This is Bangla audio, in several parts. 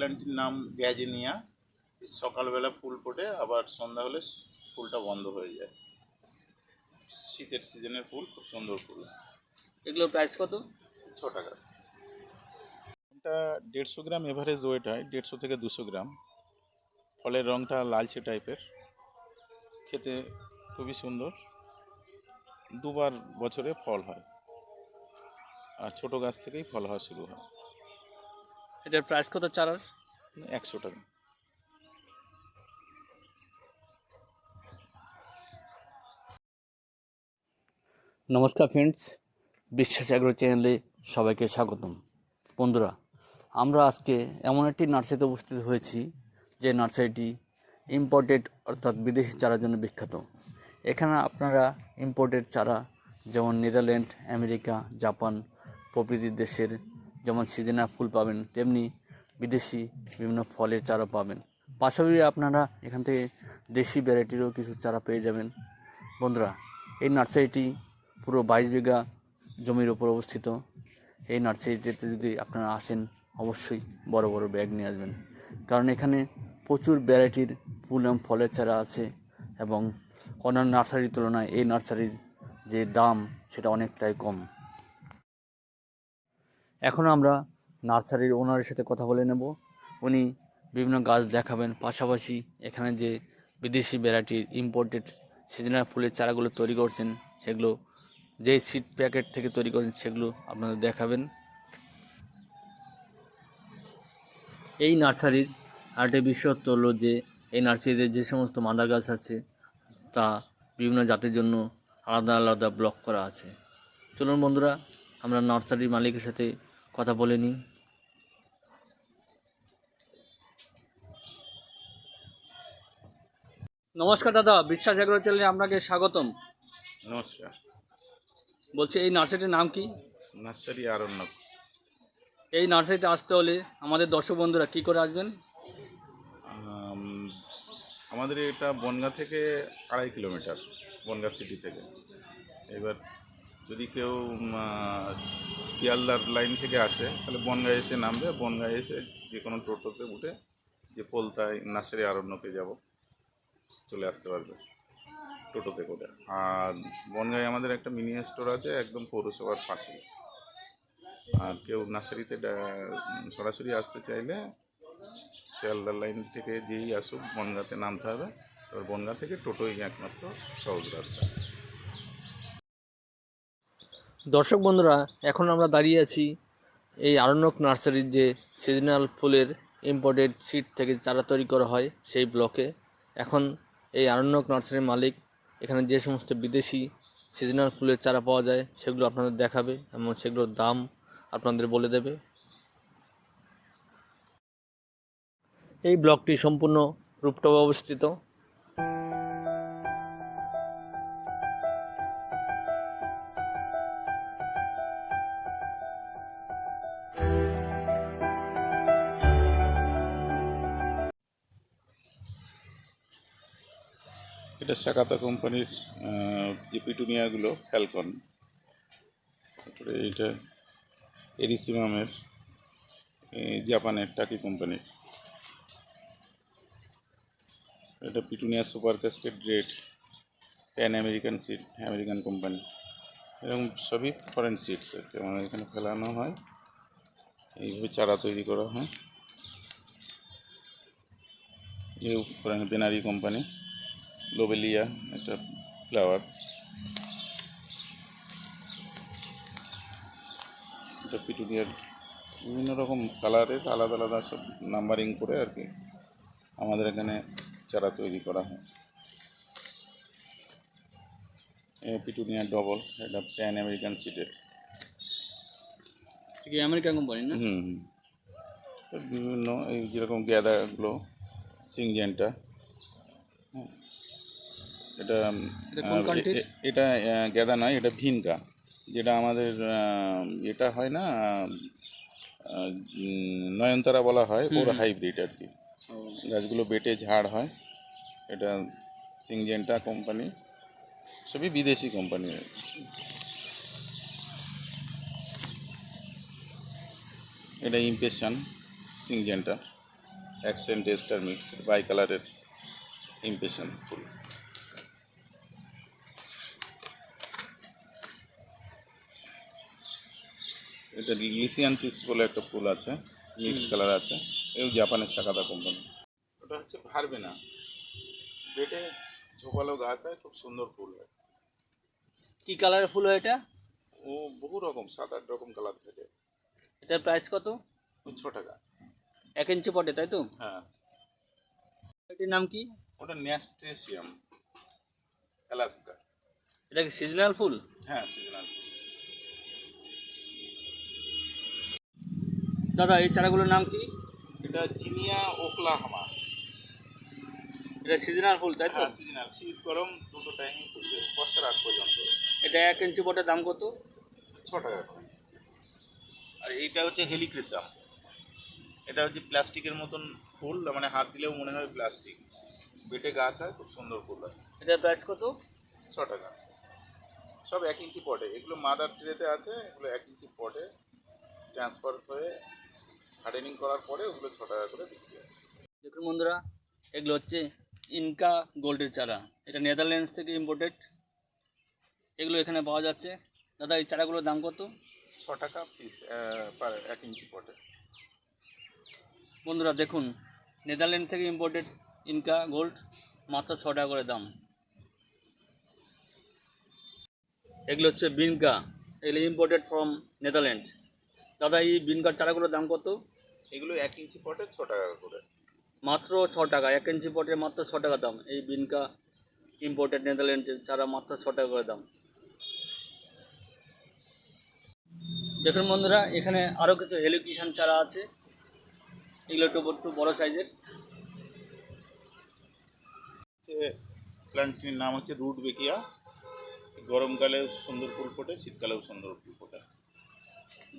প্ল্যান্টটির নাম গ্যাজেনিয়া। সকালবেলা ফুল ফোটে আবার সন্ধ্যা হলে ফুলটা বন্ধ হয়ে যায়। শীতের সিজনের ফুল খুব সুন্দর ফুল। এগুলোর প্রাইস কত? ছ টাকা। এটা দেড়শো গ্রাম এভারেজ ওয়েট হয় দেড়শো থেকে দুশো গ্রাম। ফলের রঙটা লালচে টাইপের। খেতে খুবই সুন্দর। দুবার বছরে ফল হয়। আর ছোট গাছ থেকেই ফল হওয়া শুরু হয়। এটার প্রাইস কত চারার? একশো টাকা। নমস্কার ফ্রেন্ডস বিশ্বাস অ্যাগ্রো চ্যানেলে সবাইকে স্বাগতম। বন্ধুরা আমরা আজকে এমন একটি নার্সারিতে উপস্থিত হয়েছি যে নার্সারিটি ইম্পোর্টেড অর্থাৎ বিদেশি চারার জন্য বিখ্যাত। এখানে আপনারা ইম্পোর্টেড চারা যেমন নেদারল্যান্ড আমেরিকা জাপান প্রভৃতি দেশের যেমন সিজনাল ফুল পাবেন, তেমনি বিদেশি বিভিন্ন ফলের চারা পাবেন। পাশাপাশি আপনারা এখান থেকে দেশি ভ্যারাইটিরও কিছু চারা পেয়ে যাবেন। বন্ধুরা, এই নার্সারিটি পুরো বাইশ বিঘা জমির ওপর অবস্থিত। এই নার্সারিটিতে যদি আপনারা আসেন, অবশ্যই বড় বড় ব্যাগ নিয়ে আসবেন। কারণ এখানে প্রচুর ভ্যারাইটির ফুল এবং ফলের চারা আছে এবং অন্যান্য নার্সারির তুলনায় এই নার্সারির যে দাম, সেটা অনেকটাই কম। এখন আমরা নার্সারির ওনারের সাথে কথা বলে নেব। উনি বিভিন্ন গাছ দেখাবেন, পাশাপাশি এখানে যে বিদেশি ভ্যারাইটির ইম্পোর্টেড সিজনাল ফুলের চারাগুলো তৈরি করছেন, সেগুলো যে সিড প্যাকেট থেকে তৈরি করেন সেগুলো আপনাদের দেখাবেন। এই নার্সারির আরেকটা বিশেষত্ব হলো যে, এই নার্সারিতে যে সমস্ত মাদা গাছ আছে, তা বিভিন্ন জাতের জন্য আলাদা আলাদা ব্লক করা আছে। চলুন বন্ধুরা, আমরা নার্সারির মালিকের সাথে কথা বলে নিই। নমস্কার দাদা বিশ্বাস এগ্রো চ্যানেলে আপনাকে স্বাগতম। নমস্কার। বলছি এই নার্সারিটির নাম কি? নার্সারি আরণ্যক। এই নার্সারিতে আসতে হলে আমাদের দর্শক বন্ধুরা কী করে আসবেন? আমাদের এটা বনগা থেকে আড়াই কিলোমিটার বনগা সিটি থেকে। এবার যদি কেউ শিয়ালদার লাইন থেকে আসে, তাহলে বনগাঁ এসে নামবে। বনগাঁ এসে যে কোনো টোটোতে উঠে যে পোলতায় নার্সারি আরণ্যকে যাব, চলে আসতে পারবে টোটোতে করে। আর বনগাঁয় আমাদের একটা মিনি স্টোর আছে একদম পৌরসভার পাশে আর কেউ নার্সারিতে সরাসরি আসতে চাইলে শিয়ালদার লাইন থেকে যেই আসুক, বনগাঁতে নামতে হবে। এবার বনগাঁ থেকে টোটোই একমাত্র সহজ রাস্তা। দর্শক বন্ধুরা, এখন আমরা দাঁড়িয়ে আছি এই আরণ্যক নার্সারির যে সিজনাল ফুলের ইম্পোর্টেড সিড থেকে চারা তৈরি করা হয় সেই ব্লকে। এখন এই আরণ্যক নার্সারির মালিক, এখানে যে সমস্ত বিদেশি সিজনাল ফুলের চারা পাওয়া যায়, সেগুলো আপনাদের দেখাবে এবং সেগুলোর দাম আপনাদের বলে দেবে। এই ব্লকটি সম্পূর্ণ রূপটপে অবস্থিত। এটা সাকাতা কোম্পানির যে পিটুনিয়াগুলো ফ্যালকন তারপরে এটা এরিসিমামের জাপানের টাকি কোম্পানির। এটা petunia super cascade red, Pan American seed, American company. এরকম সবই ফরেন সিডস আর কি, আমাদের এখানে ফেলানো হয়। এইভাবে চারা তৈরি করা হয়। এই বেনারি কোম্পানি। লোবেলিয়া একটা ফ্লাওয়ার এটা পিটুনিয়ার বিভিন্ন রকম কালারের আলাদা আলাদা সব নাম্বারিং করে আর কি আমাদের এখানে চারা তৈরি করা হয়। এ পিটুনিয়া ডবল এটা প্যান আমেরিকান সিডের কি আমেরিকান কোম্পানি না? হুম হুম। বিভিন্ন এই যেরকম গ্যাদাগুলো সিংজেনটা। এটা এটা গ্যাদা নয় এটা ভিনকা যেটা আমাদের এটা হয় না নয়নতারা বলা হয় ওর হাইব্রিড আর কি। গাছগুলো বেটে ঝাড় হয় এটা সিংজেন্টা কোম্পানি সবই বিদেশি কোম্পানি এটা impression Syngenta accent aster mix bi কালারের ইমপ্রেশন ফুল। এটা লিসিয়ান্থিস বলে একটা ফুল আছে মিক্সড কালার আছে এও জাপানের শাখাদা কোম্পানি ওটা হচ্ছে ভারবে না বেটে ঝোপালো গাছ হয় খুব সুন্দর ফুল হয়। কি কালারের ফুল হয় এটা? ও বহু রকম সাত আট রকম কালার থাকে। এটার প্রাইস কত? ছ টাকা এক ইঞ্চি পটে তাই তো? হ্যাঁ। এটির নাম কি? ওটা ন্যাস্ট্রেসিয়াম অ্যালাস্কা এটা কি সিজনাল ফুল? হ্যাঁ সিজনাল দাদা এই চারাগুলোর নাম কি? এটা জিনিয়া ওকলাহামা। এটা সিজনাল ফুল তাই তো? হ্যাঁ সিজনাল। শীত গরম দুটো টাইমই ফুলবে বর্ষার আগ পর্যন্ত। এটা এক ইঞ্চি পটের দাম কত? ছ টাকা করে। আর এইটা হচ্ছে হেলিক্রিসাম। এটা হচ্ছে প্লাস্টিকের মতন ফুল মানে হাত দিলেও মনে হয় প্লাস্টিক। বেটে গাছ হয় খুব সুন্দর ফুল হয়। এটার প্রাইস কত? ছ টাকা। সব এক ইঞ্চি পটে। এগুলো মাদার ট্রেতে আছে এগুলো এক ইঞ্চি পটে ট্রান্সফার হয়ে হার্ডেনিং করার পরে ওগুলো ছ টাকা করে বিক্রি হয়। দেখুন বন্ধুরা এগুলো হচ্ছে ইনকা গোল্ডের চারা। এটা নেদারল্যান্ডস থেকে ইম্পোর্টেড এগুলো এখানে পাওয়া যাচ্ছে। দাদা এই চারাগুলোর দাম কত? ছ টাকা পিস পার এক ইঞ্চি পটে বন্ধুরা দেখুন নেদারল্যান্ড থেকে ইম্পোর্টেড ইনকা গোল্ড মাত্র ছ টাকা করে দাম। এগুলো হচ্ছে বিনকা। এগুলো ইম্পোর্টেড ফ্রম নেদারল্যান্ড দাদা এই বিন বিনকার চারাগুলোর দাম কত? এগুলো এক ইঞ্চি পটে ছ টাকা করে। মাত্র ছ টাকা এক ইঞ্চি পটে মাত্র ছ টাকা দাম। এই বিনকা ইম্পোর্টেড নেদারল্যান্ডের চারা মাত্র ছ টাকা করে দাম। দেখুন বন্ধুরা এখানে আরও কিছু হেলিকিশান চারা আছে। এগুলো একটু একটু বড়ো সাইজের। প্ল্যান্টটির নাম হচ্ছে রুট বেকিয়া। গরমকালে সুন্দর ফুল ফোটে শীতকালেও সুন্দর ফুল ফোটে।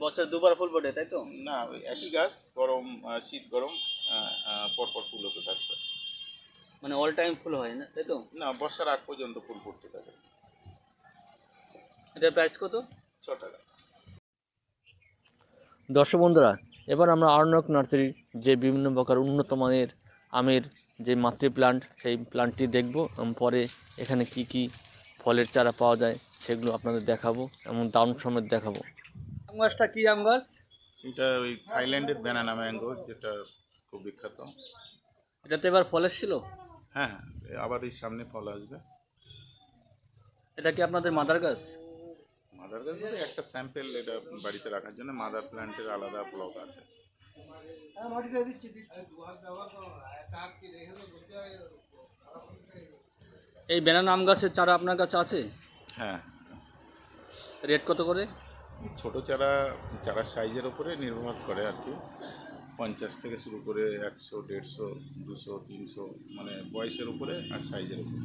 বছর দুবার ফুল ফোটে তাই তো? না ওই একই গাছ গরম শীত গরম পরপর ফুল হতে থাকবে। মানে অল টাইম ফুল হয় না তাই তো? না বর্ষার আগ পর্যন্ত ফুল ফুটতে থাকে। এটার প্রাইস কত? ছ টাকা। দর্শক বন্ধুরা এবার আমরা আরণ্যক নার্সারির যে বিভিন্ন প্রকার উন্নত মানের আমের যে মাতৃ প্লান্ট সেই প্লান্টটি দেখব এবং পরে এখানে কি কি ফলের চারা পাওয়া যায় সেগুলো আপনাদের দেখাবো এবং দাম সমেত দেখাবো। আম গাছটা কী আম গাছ এটা ওই থাইল্যান্ডের ব্যানানা ম্যাঙ্গো যেটা খুব বিখ্যাত। এটাতে এবার ফল এসেছিল? হ্যাঁ হ্যাঁ আবার এই সামনে ফল আসবে। এটা কি আপনাদের মাদার গাছ মাদার গাছ বলতে একটা স্যাম্পেল এটা বাড়িতে রাখার জন্য মাদার প্ল্যান্টের আলাদা ব্লক আছে। এই বেনানা আম গাছের চারা আপনার কাছে আছে? হ্যাঁ রেট কত করে? ছোট চারা চারা সাইজের ওপরে নির্ভর করে আর কি। পঞ্চাশ থেকে শুরু করে একশো, দেড়শো, দুশো, তিনশো মানে বয়সের উপরে আর সাইজের উপরে।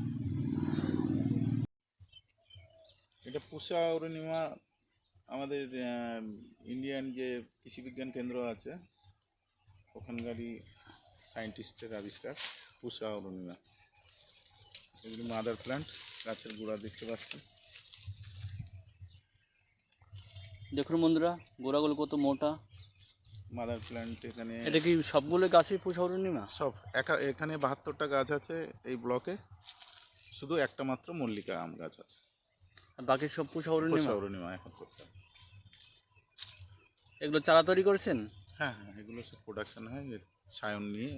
এটা পুষা অরুণিমা, আমাদের ইন্ডিয়ান যে কৃষিবিজ্ঞান কেন্দ্র আছে, ওখানকারই সায়েন্টিস্টের আবিষ্কার, পুষা অরুণিমা। এগুলি মাদার প্ল্যান্ট গাছের গোড়া দেখতে পাচ্ছেন। দেখুন বন্ধুরা গোড়াগুলো কত মোটা। মাদার প্ল্যান্ট এখানে এটা কি সবগুলো গাছই পুষ অরুণিমা সব একা এখানে বাহাত্তরটা গাছ আছে এই ব্লকে শুধু একটা মাত্র মল্লিকা আম গাছ আছে। বাকি সব পুষ অরুণিমা অরুণিমা এখন এগুলো চারা তৈরি করেছেন? হ্যাঁ হ্যাঁ এগুলো সব প্রোডাকশন হয় সায়ন নিয়ে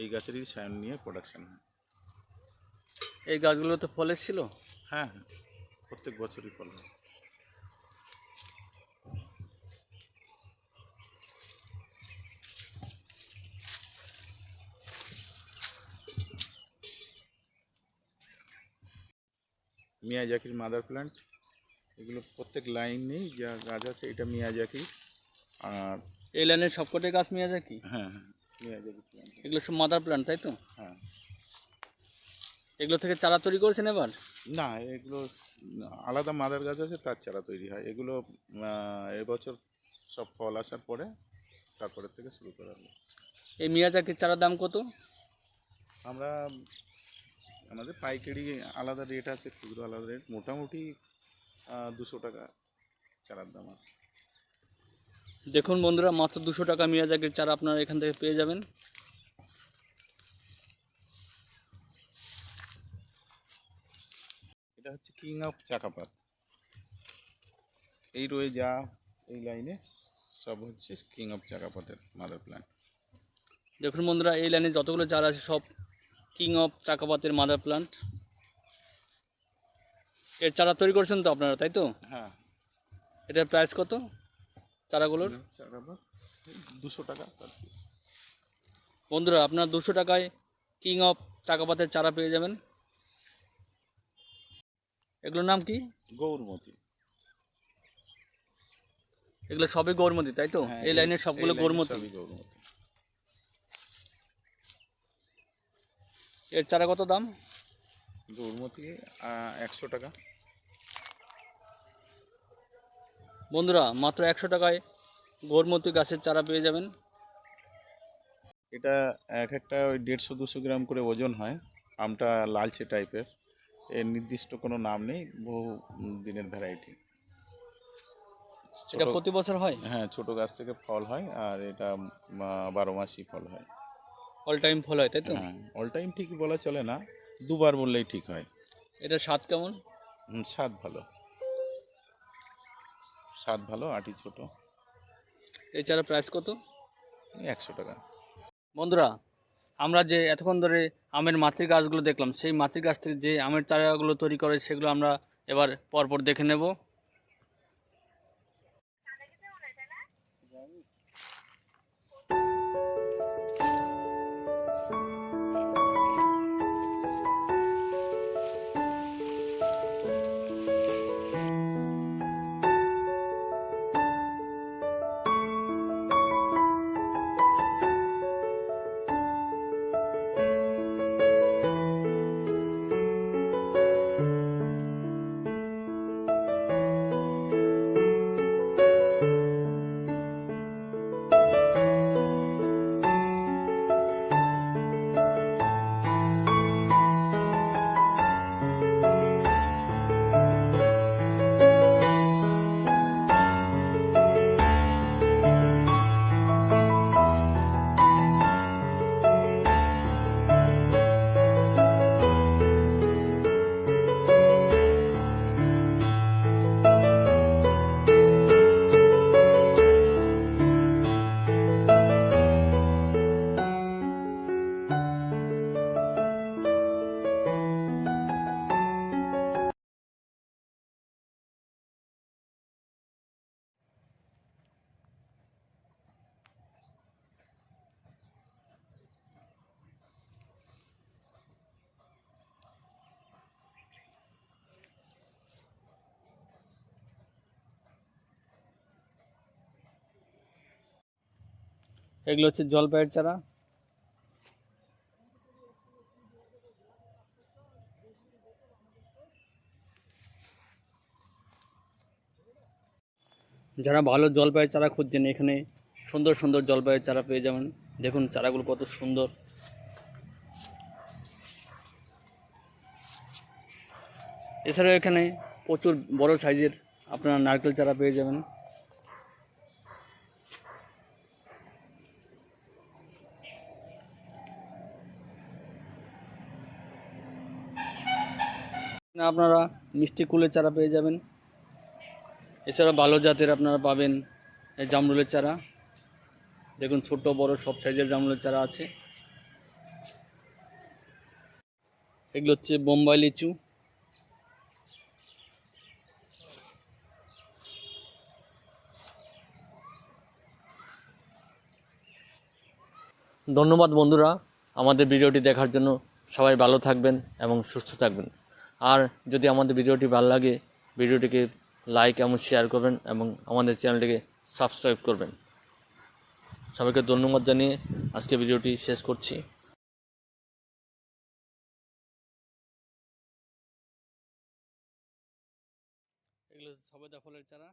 এই গাছেরই সায়ন নিয়ে প্রোডাকশন হয়। এই গাছগুলো তো ফল এসেছিল? হ্যাঁ হ্যাঁ প্রত্যেক বছরই ফল হয়। মিয়াজাকির মাদার প্ল্যান্ট। এগুলো প্রত্যেক লাইন লাইনেই যা গাছ আছে এটা মিয়াজাকি আর এই লাইনের সবকটাই গাছ যায় হ্যাঁ হ্যাঁ মিয়াজাকি প্ল্যান্ট। এগুলো সব মাদার প্ল্যান্ট তাই তো? হ্যাঁ। এগুলো থেকে চারা তৈরি করেছেন এবার? না এগুলো আলাদা মাদার গাছ আছে তার চারা তৈরি হয়। এগুলো এবছর সব ফল আসার পরে তারপরের থেকে শুরু করা হলো এই মিয়াজাকির চারার দাম কত? আমরা আমাদের পাইকারি আলাদা রেট আছে খুচরো আলাদা রেট মোটামুটি দুশো টাকা চারার দাম আছে। দেখুন বন্ধুরা মাত্র দুশো টাকা মিয়াজাকের চারা আপনারা এখান থেকে পেয়ে যাবেন। এটা হচ্ছে কিং অফ চাকাপাত। এই রয়ে যা এই লাইনে সব হচ্ছে কিং অফ চাকাপাতের মাদার প্ল্যান্ট দেখুন বন্ধুরা এই লাইনে যতগুলো চারা আছে সব কিং অফ চাকাপাতের মাদার প্লান্ট এর চারা তৈরি করছেন তো আপনারা তাই তো? হ্যাঁ। এটার প্রাইস কত? চারাগুলোর? দুশো টাকা বন্ধুরা আপনার দুশো টাকায় কিং অফ চাকাপাতের চারা পেয়ে যাবেন। এগুলোর নাম কি? গৌরমতি। এগুলো সবই গৌরমতি তাই তো? হ্যাঁ, এই লাইনের সবগুলো গৌরমতি। গৌরমতি। এর চারা কত দাম? গৌরমতি একশো টাকা। বন্ধুরা মাত্র একশো টাকায় গৌরমতি গাছের চারা পেয়ে যাবেন। এটা এক একটা ওই দেড়শো দুশো গ্রাম করে ওজন হয়। আমটা লালচে টাইপের। এর নির্দিষ্ট কোনো নাম নেই বহু দিনের ভ্যারাইটি এটা প্রতি বছর হয়? হ্যাঁ ছোট গাছ থেকে ফল হয় আর এটা বারো মাসই ফল হয়। অল টাইম ফল হয় তাই তো? হ্যাঁ অল টাইম ঠিক বলা চলে না দুবার বললেই ঠিক হয়। এটা স্বাদ কেমন? হুম, স্বাদ ভালো। স্বাদ ভালো আটি ছোট। এই চারা প্রাইস কত? একশো টাকা। বন্ধুরা আমরা যে এতক্ষণ ধরে আমের মাতৃ গাছগুলো দেখলাম সেই মাতৃ গাছ থেকে যে আমের চারাগুলো তৈরি করে সেগুলো আমরা এবার পরপর দেখে নেব। এগুলো হচ্ছে জলপাইয়ের চারা। যারা ভালো জলপাইয়ের চারা খুঁজছেন, এখানে সুন্দর সুন্দর জলপাইয়ের চারা পেয়ে যাবেন। দেখুন চারাগুলো কত সুন্দর। এছাড়াও এখানে প্রচুর বড় সাইজের আপনারা নারকেল চারা পেয়ে যাবেন। আপনারা মিষ্টি কুলের চারা পেয়ে যাবেন। এছাড়া ভালো জাতের আপনারা পাবেন জামরুলের চারা। দেখুন, ছোট, বড়, সব সাইজের জামরুলের চারা আছে। এগুলো হচ্ছে বোম্বাই লিচু। ধন্যবাদ বন্ধুরা, আমাদের ভিডিওটি দেখার জন্য সবাই ভালো থাকবেন এবং সুস্থ থাকবেন। আর যদি আমাদের ভিডিওটি ভালো লাগে, ভিডিওটিকে লাইক এবং শেয়ার করবেন এবং আমাদের চ্যানেলটিকে সাবস্ক্রাইব করবেন। সবাইকে ধন্যবাদ জানিয়ে আজকে ভিডিওটি শেষ করছি। এগুলো সবেদা ফলের চারা।